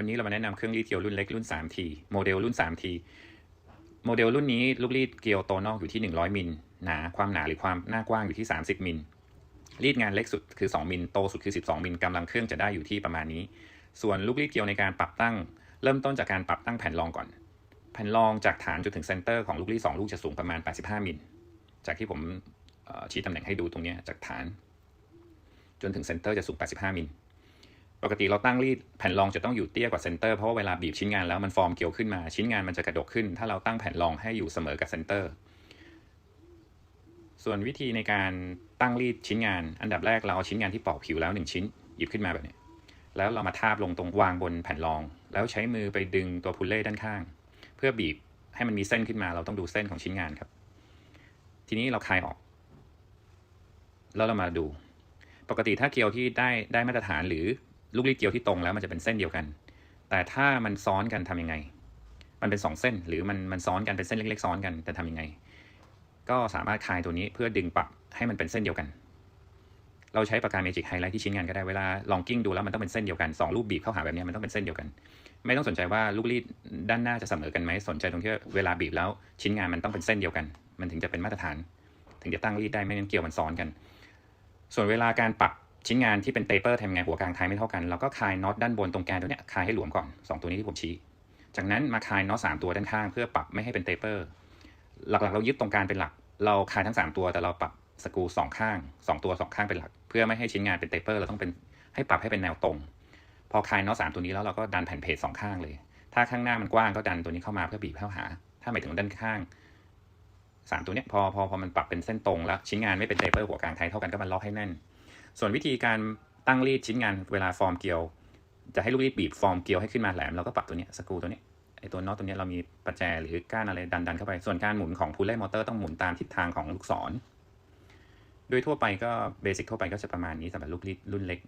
วันนี้เรามาแนะนำเครื่องรีดเกลียวรุ่นเล็กรุ่น 3T โมเดลรุ่น 3T โมเดลรุ่นนี้ลูกรีดเกลียวโตนอกอยู่ที่ 100 มิลหนาความหนาหรือความหน้ากว้างอยู่ที่ 30 มิลรีดงานเล็กสุดคือ 2 มิลโตสุดคือ 12 มิลกำลังเครื่องจะได้อยู่ที่ประมาณนี้ ส่วนลูกรีดเกลียวในการปรับตั้ง เริ่มต้นจากการปรับตั้งแผ่นรองก่อน แผ่นรองจากฐานจนถึงเซนเตอร์ของลูกรีด2ลูกจะสูงประมาณ 85 มิลจากที่ผมชี้ตำแหน่งให้ดูตรงนี้จากฐาน จนถึงเซนเตอร์จะสูง 85 มิล ปกติเราตั้งรีดแผ่นรองจะต้องอยู่เตี้ยกว่าเซนเตอร์เพราะว่าเวลาบีบชิ้นงานแล้วมันฟอร์มเกลียวขึ้นมา ชิ้นงานมันจะกระดกขึ้น ถ้าเราตั้งแผ่นรองให้อยู่เสมอกับเซนเตอร์ ส่วนวิธีในการตั้งรีดชิ้นงาน อันดับแรกเราเอาชิ้นงานที่ปอกผิวแล้วหนึ่งชิ้น หยิบขึ้นมาแบบนี้ แล้วเรามาทาบลงตรงวางบนแผ่นรอง แล้วใช้มือไปดึงตัวพุลเล่ด้านข้าง เพื่อบีบให้มันมีเส้นขึ้นมา เราต้องดูเส้นของชิ้นงานครับ ทีนี้เราคลายออก แล้วเรามาดู ปกติถ้าเกลียวที่ได้ได้มาตรฐานหรือ ลูกรีดเกลียวที่ตรงแล้วมันจะเป็นเส้นเดียวกัน แต่ถ้ามันซ้อนกันทำยังไง มันเป็นสองเส้นหรือมันมันซ้อนกันเป็นเส้นเล็ก ๆ ซ้อนกันจะทำยังไง ก็สามารถคลายตัวนี้เพื่อดึงปรับให้มันเป็นเส้นเดียวกัน เราใช้ปากกาเมจิกไฮไลท์ที่ชิ้นงานก็ได้เวลาลองกิ้งดูแล้วมันต้องเป็นเส้นเดียวกันสองรูปบีบเข้าหาแบบนี้มันต้องเป็นเส้นเดียวกัน ไม่ต้องสนใจว่าลูกรีดด้านหน้าจะเสมอกันไหมสนใจตรงที่เวลาบีบแล้วชิ้นงานมันต้องเป็นเส้นเดียวกัน มันถึงจะเป็นมาตรฐาน ถึงจะตั้งรีดได้ไม่งั้นเกลียวมันซ้อนกัน ส่วนเวลาการปรับ ชิ้นงานที่เป็นเตเปอร์ทำไงหัวกลางท้ายไม่เท่ากันเราก็คลายน็อตด้านบนตรงแกนตัวเนี้ยคลายให้หลวมก่อนสองตัวนี้ที่ผมชี้ จากนั้นมาคลายน็อตสามตัวด้านข้างเพื่อปรับไม่ให้เป็นเตเปอร์ หลักๆ เรายึดตรงกลางเป็นหลัก เราคลายทั้งสามตัวแต่เราปรับสกรูสองข้างสองตัวสองข้างเป็นหลัก เพื่อไม่ให้ชิ้นงานเป็นเตเปอร์เราต้องเป็นให้ปรับให้เป็นแนวตรง พอคลายน็อตสามตัวนี้แล้วเราก็ดันแผ่นเพจสองข้างเลย ถ้าข้างหน้ามันกว้างก็ดันตัวนี้เข้ามาเพื่อบีบเข้าหา ถ้าหมายถึงด้านข้างสามตัวเนี้ยพอพอพอมันปรับเป็นเส้นตรงแล้วชิ้นงานไม่เป็นเตเปอร์หัวกลางไทยเท่ากันก็มันล็อกให้แน่น ส่วนวิธีการตั้งรีดชิ้นงานเวลาฟอร์มเกลียว จะให้ลูกรีดบีบฟอร์มเกลียวให้ขึ้นมาแหลมเราก็ปรับตัวนี้สกรูตัวนี้ไอตัวน็อตตัวนี้เรามีประแจหรือก้านอะไรดันดันเข้าไป ส่วนการหมุนของพูลเล่มอเตอร์ต้องหมุนตามทิศทางของลูกศร โดยทั่วไปก็เบสิกทั่วไปก็จะประมาณนี้สำหรับลูกรีดรุ่นเล็ก